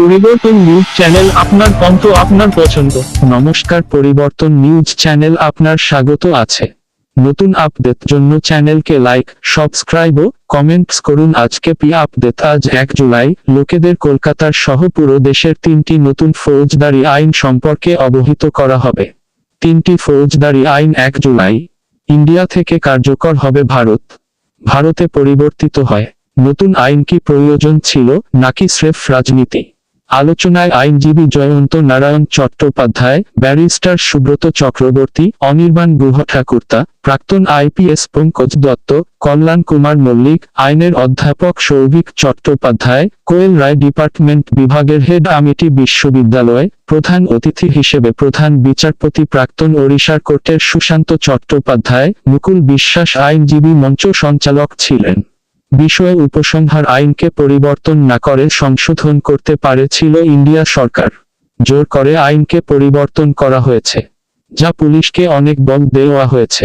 পরিবর্তন news channel আপনার কণ্ঠ আপনার পছন্দ। নমস্কার, পরিবর্তন নিউজ চ্যানেল আপনার স্বাগত আছে। নতুন আপডেট জন্য চ্যানেলকে লাইক, সাবস্ক্রাইব ও কমেন্টস করুন। আজকে পি আপডেট, আজ এক জুলাই। লোকেদের কলকাতার সহ পুরো দেশের তিনটি নতুন ফৌজদারি আইন সম্পর্কে অবহিত করা হবে। তিনটি ফৌজদারি আইন এক জুলাই। ইন্ডিয়া থেকে কার্যকর হবে ভারত। ভারতে পরিবর্তিত হয়। নতুন আইন কি প্রয়োজন ছিল, নাকি স্রেফ রাজনীতি? আলোচনায় আইনজীবী জয়ন্ত নারায়ণ চট্টোপাধ্যায়, ব্যারিস্টার সুব্রত চক্রবর্তী, অনির্বাণ গুহ ঠাকুরতা প্রাক্তন আইপিএস পঙ্কজ দত্ত, কল্যাণ কুমার মল্লিক, আইনের অধ্যাপক সৌভিক চট্টোপাধ্যায়, কোয়েল রায় ডিপার্টমেন্ট বিভাগের হেড আমিটি বিশ্ববিদ্যালয়, প্রধান অতিথি হিসেবে প্রধান বিচারপতি প্রাক্তন ওড়িশার কোর্টের সুশান্ত চট্টোপাধ্যায়, মুকুল বিশ্বাস আইনজীবী মঞ্চ সঞ্চালক ছিলেন। বিষয়ে উপসংহার আইনকে পরিবর্তন না করে সংশোধন করতে পারেছিল ইন্ডিয়া সরকার। জোর করে আইনকে পরিবর্তন করা হয়েছে, যা পুলিশকে অনেক বল দেওয়া হয়েছে।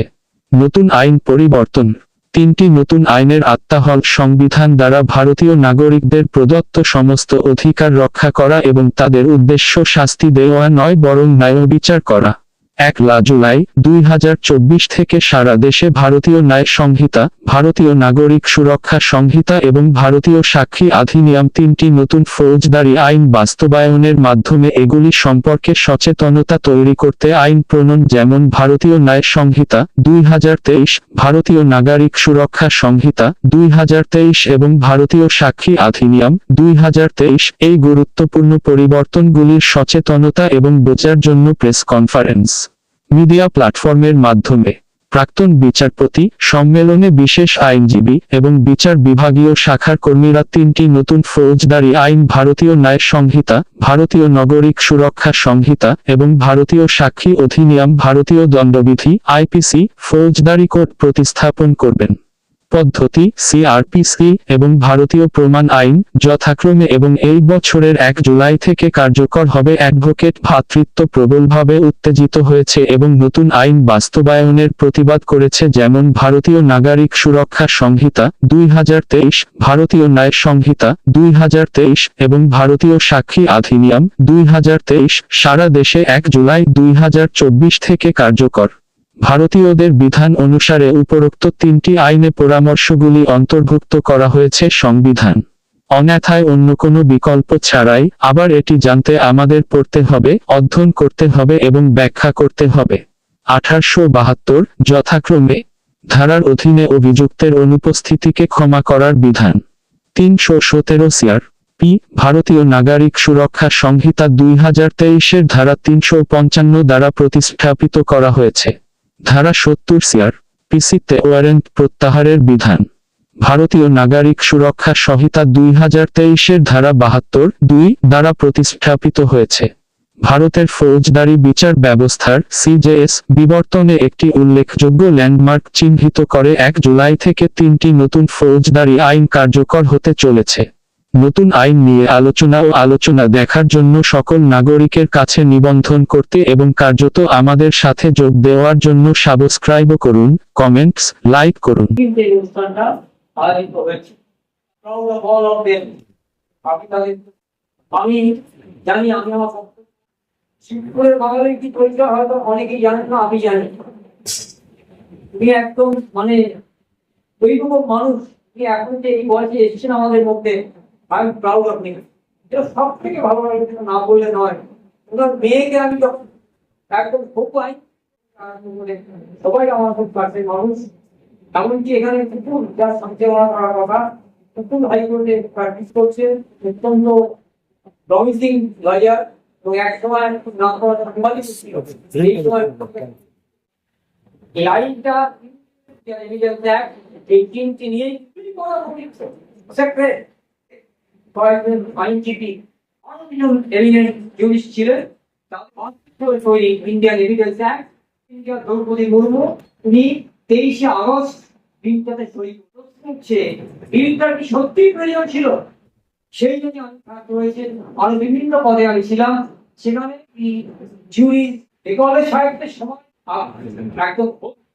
নতুন আইন পরিবর্তন, তিনটি নতুন আইনের আত্মা হল সংবিধান দ্বারা ভারতীয় নাগরিকদের প্রদত্ত সমস্ত অধিকার রক্ষা করা এবং তাদের উদ্দেশ্য শাস্তি দেওয়া নয় বরং ন্যায়বিচার করা। এক লা জুলাই দুই হাজার চব্বিশ থেকে সারা দেশে ভারতীয় ন্যায় সংহিতা, ভারতীয় নাগরিক সুরক্ষা সংহিতা এবং ভারতীয় সাক্ষী অধিনিয়ম তিনটি নতুন ফৌজদারি আইন বাস্তবায়নের মাধ্যমে এগুলি সম্পর্কে সচেতনতা তৈরি করতে আইন প্রণয়ন যেমন ভারতীয় ন্যায় সংহিতা দুই হাজার তেইশ, ভারতীয় নাগরিক সুরক্ষা সংহিতা দুই হাজার তেইশ এবং ভারতীয় সাক্ষী অধিনিয়ম দুই এই গুরুত্বপূর্ণ পরিবর্তনগুলির সচেতনতা এবং বোঝার জন্য প্রেস কনফারেন্স। মিডিয়া প্ল্যাটফর্মের মাধ্যমে প্রাক্তন বিচারপতি, সম্মেলনে বিশেষ আইনজীবী এবং বিচার বিভাগীয় শাখার কর্মীরা তিনটি নতুন ফৌজদারি আইন ভারতীয় ন্যায় সংহিতা, ভারতীয় নগরিক সুরক্ষা সংহিতা এবং ভারতীয় সাক্ষী অধিনিয়ম, ভারতীয় দণ্ডবিধি, আইপিসি, ফৌজদারি কোর্ট প্রতিস্থাপন করবেন। পদ্ধতি সিআরপিসি এবং ভারতীয় প্রমাণ আইন, যথাক্রমে এবং এই বছরের এক জুলাই থেকে কার্যকর হবে অ্যাডভোকেট ভ্রাতৃত্ব প্রবলভাবে উত্তেজিত হয়েছে এবং নতুন আইন বাস্তবায়নের প্রতিবাদ করেছে যেমন ভারতীয় নাগরিক সুরক্ষা সংহিতা দুই হাজার তেইশ, ভারতীয় ন্যায় সংহিতা দুই হাজার তেইশ এবং ভারতীয় সাক্ষী অধিনিয়ম দুই সারা দেশে এক জুলাই দুই হাজার চব্বিশ থেকে কার্যকর। ভারতীয়দের বিধান অনুসারে উপরোক্ত তিনটি আইনে পরামর্শগুলি অন্তর্ভুক্ত করা হয়েছে সংবিধান। অন্যথায় অন্য কোনো বিকল্প ছাড়াই আবার এটি জানতে আমাদের পড়তে হবে, অধ্যয়ন করতে হবে এবং ব্যাখ্যা করতে হবে। আঠারোশো বাহাত্তর, যথাক্রমে, ধারার অধীনে অভিযুক্তের অনুপস্থিতিকে ক্ষমা করার বিধান। তিনশো সতেরো সিআর, পি, ভারতীয় নাগরিক সুরক্ষা সংহিতা দুই হাজার তেইশের ধারা তিনশো পঞ্চান্ন দ্বারা প্রতিস্থাপিত করা হয়েছে। ধারা সত্তর সিআর, পিসিতে ওয়ারেন্ট প্রত্যাহারের বিধান। ভারতীয় নাগরিক সুরক্ষা সংহিতা দুই হাজার তেইশের ধারা বাহাত্তর দুই দ্বারা প্রতিষ্ঠাপিত হয়েছে। ভারতের ফৌজদারি বিচার ব্যবস্থার সিজেএস বিবর্তনে একটি উল্লেখযোগ্য ল্যান্ডমার্ক চিহ্নিত করে এক জুলাই থেকে তিনটি নতুন ফৌজদারি আইন কার্যকর হতে চলেছে। নতুন আইন নিয়ে আলোচনা ও আলোচনা দেখার জন্য সকল নাগরিকের কাছে নিবন্ধন করতে এবং কার্যত আমাদের সাথে যোগ দেওয়ার জন্য সাবস্ক্রাইব করুন, কমেন্টস, লাইক করুন. আমি জানি জানেন আমি জানি একদম মানে মানুষ এখন যে এই বয়সে এসেছেন আমাদের মধ্যে I am proud of him এটা সব থেকে ভালো লাগে না বললে নয়। ওনার মেয়েকে আমি যখন একদম খুব পাই সবাই আমার খুব কাছের মানুষ। এমনকি এখানে কুকুর যার সঞ্চয় করার কথা কুকুর হাইকোর্টে প্র্যাকটিস করছে, অত্যন্ত প্রমিসিং লয়ার এবং এক সময় নাম করা সাংবাদিক ছিল। এই সময় এই আইনটা এই তিনটি নিয়ে সেক্রেট কয়েকজন আইনজীবী অনেকজন জুরিস্ট ছিলেন তৈরি Indian evidence act Droupadi Murmu উনি তেইশে আগস্ট বিলটাতে সই কি সত্যিই প্রয়োজন ছিল? সেই জন্য আমি থাকতে হয়েছে। আরও বিভিন্ন পদে আমি ছিলাম। সেখানে জুরি রেকর্ডের সাহিত্যের সময় একদম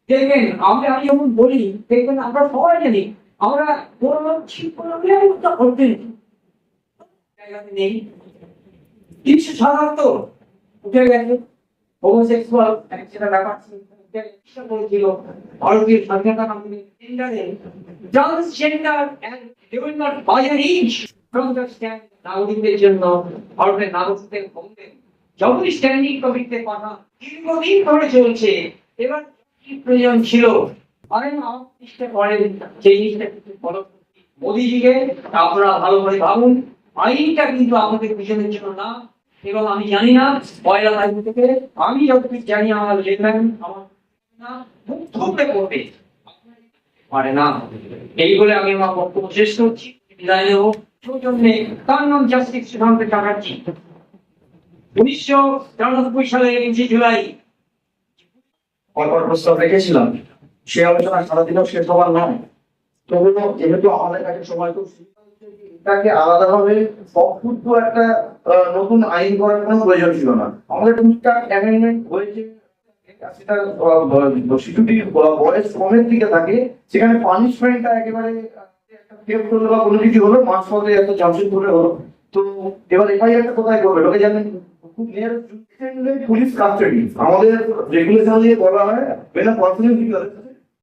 দেখবেন আমরা আমি যেমন বলি, দেখবেন আমরা সবাই জানি, আমরা বললাম ঠিক করলাম করতে নেই তিনশো সাতাত্তর উঠে গেছে। হোমোসেক্সুয়াল যেটা ব্যাপার ছিল, স্ট্যান্ড চলছে এবার কি প্রয়োজন ছিল? চেষ্টা করেন। সেই জিনিসটা মোদিজিকে আপনারা ভালো করে ভাবুন। আইনটা কিন্তু আমাদের জন্য না এবং আমি জানি না, পয়লা তারিখ থেকে আমি জানি, আমার আমার পারে না। এই বলে আমি আমার বক্তব্য শেষ করছি। বিদায় নেব। সৌজন্যে তার নাম জাস্টিস সুশান্ত চ্যাটার্জি। উনিশশো তিরানব্বই সালের উনিশে জুলাই। পরপর প্রস্তাব রেখেছিলাম। সে আলোচনা সারাদিনও শেষ হবার নয়। তবুও যেহেতু আমাদের কাছে সময় খুব এটাকে আলাদাভাবে অক্ষুদ্র একটা নতুন আইন করার কোনো প্রয়োজন ছিল না। আমাদের টুকটাক অ্যামেন্ডমেন্ট হয়েছে সেটা শিশুটির বয়স কমের দিকে থাকে, সেখানে পানিশমেন্টটা একেবারে বা কোনো কিছু হলো মাঝপথে একটা জামশেদপুরে হলো। তো, এবার এফআইআরটা কোথায় করবে? লোকে জানেন পুলিশ কাস্টাডি আমাদের রেগুলেশন দিয়ে বলা হয়, when a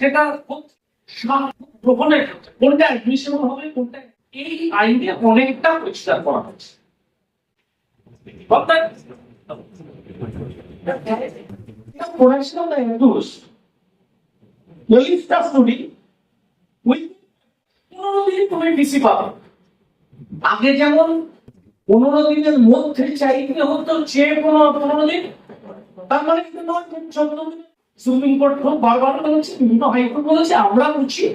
সেটা গ্রহণের ক্ষেত্রে। কোনটা অ্যাডমিশন হবে, কোনটা এই আইনে অনেকটা পরিষ্কার করা হয়েছে। আগে যেমন পনেরো দিনের মধ্যে চাইতে হতো যে কোনো পনেরো দিন, তার মানে নয়, চোদ্দ দিন সুপ্রিম কোর্ট খুব বারবার বলেছে, বিভিন্ন হাইকোর্ট বলেছে, আমরা বুঝি।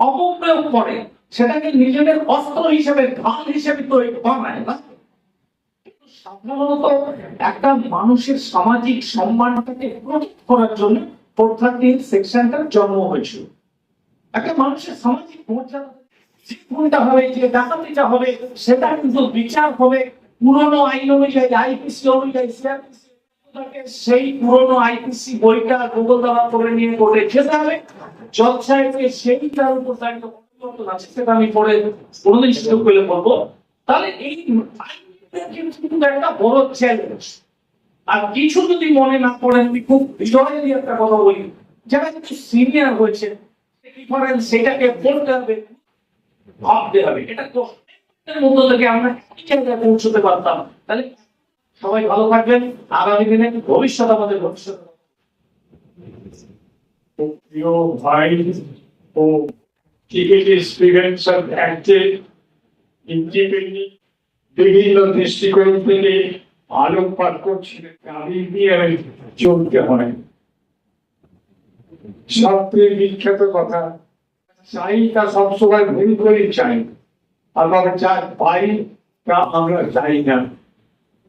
অপপ্রয়োগ করে, সেটাকে নিজেদের অস্ত্র হিসেবে, ঢাল হিসেবে তৈরি বানায় না। সাধারণত একটা মানুষের সামাজিক সম্মানটাকে প্রটেক্ট করার জন্য প্রথাটির সেকশনটার জন্ম হয়েছিল। একটা মানুষের সামাজিক মর্যাদা যে খুনটা হবে, যে ডাকাতিটা হবে, সেটা কিন্তু বিচার হবে। পুরনো আইন অনুযায়ী আইপিসি অনুযায়ী CRPC সেই পুরনো আইপিসি বইটা গুগল দ্বারা করে নিয়ে কোর্টে যেতে হবে। জজ সাহেবকে উপর দায়িত্ব পরিবর্তন আছে, সেটা আমি পরে কোনোদিন সুযোগ বলব। তাহলে এই কিন্তু একটা বড় চ্যালেঞ্জ আর কিছু যদি মনে না করেন আমি খুব দিয়ে একটা কথা বলি। যারা কিছু সিনিয়র হয়েছে ডিফারেন্স সেটাকে বলতে হবে, ভাবতে হবে। এটা তো মধ্য থেকে আমরা এই জায়গায় পৌঁছতে পারতাম। তাহলে সবাই ভালো থাকবেন। আগামী দিনে ভবিষ্যৎ আমাদের ভবিষ্যৎ। প্রিয় ও দৃষ্টিকোণ করছিলেন। নিয়ে চলতে সবচেয়ে বিখ্যাত কথা তা সবসময় ভুল করে চাই। আমরা যা পাই তা আমরা চাই না।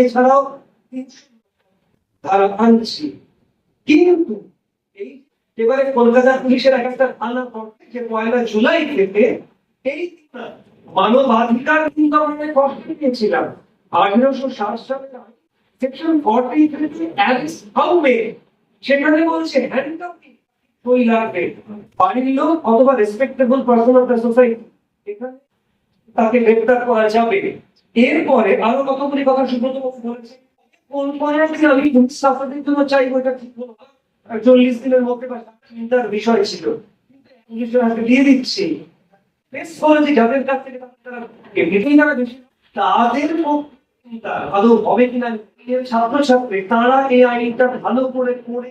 এছাড়াও তারা আনছি। কিন্তু এই এবারে কলকাতা পুলিশের এক একটা থানা করছে যে পয়লা জুলাই থেকে এই মানবাধিকার কিন্তু আমরা কষ্ট দিয়েছিলাম আঠেরোশো ষাট সালে সেকশন ফর্টি অ্যালিস হাউমে সেখানে বলছে হ্যান্ডকাপিং সই লাগবে। বাড়ির লোক অথবা respectable person of the society এখানে তাকে গ্রেপ্তার করা যাবে। এরপরে আরও কতগুলি কথা সুব্রত বাবু কোন পয়েন্টে আমি জন্য চাইব এটা ঠিক চল্লিশ দিনের মধ্যে বা চিন্তার বিষয় ছিল। দিয়ে দিচ্ছি। বেশ যাদের কাছ থেকে তারা এমনিতেই তারা বেশি তাদের চিন্তা ভালো হবে কিনা ছাত্রছাত্রী, তারা এই আইনটা ভালো করে করে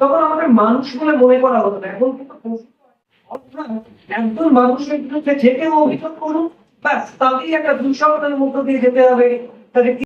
তখন আমাদের মানুষ বলে মনে করা হতো না। এখন কিন্তু অর্থাৎ মানুষের বিরুদ্ধে যে কেউ অভিযোগ করুন ব্যাস, তাকেই একটা দুঃসংবাদের মধ্য দিয়ে যেতে হবে। তাকে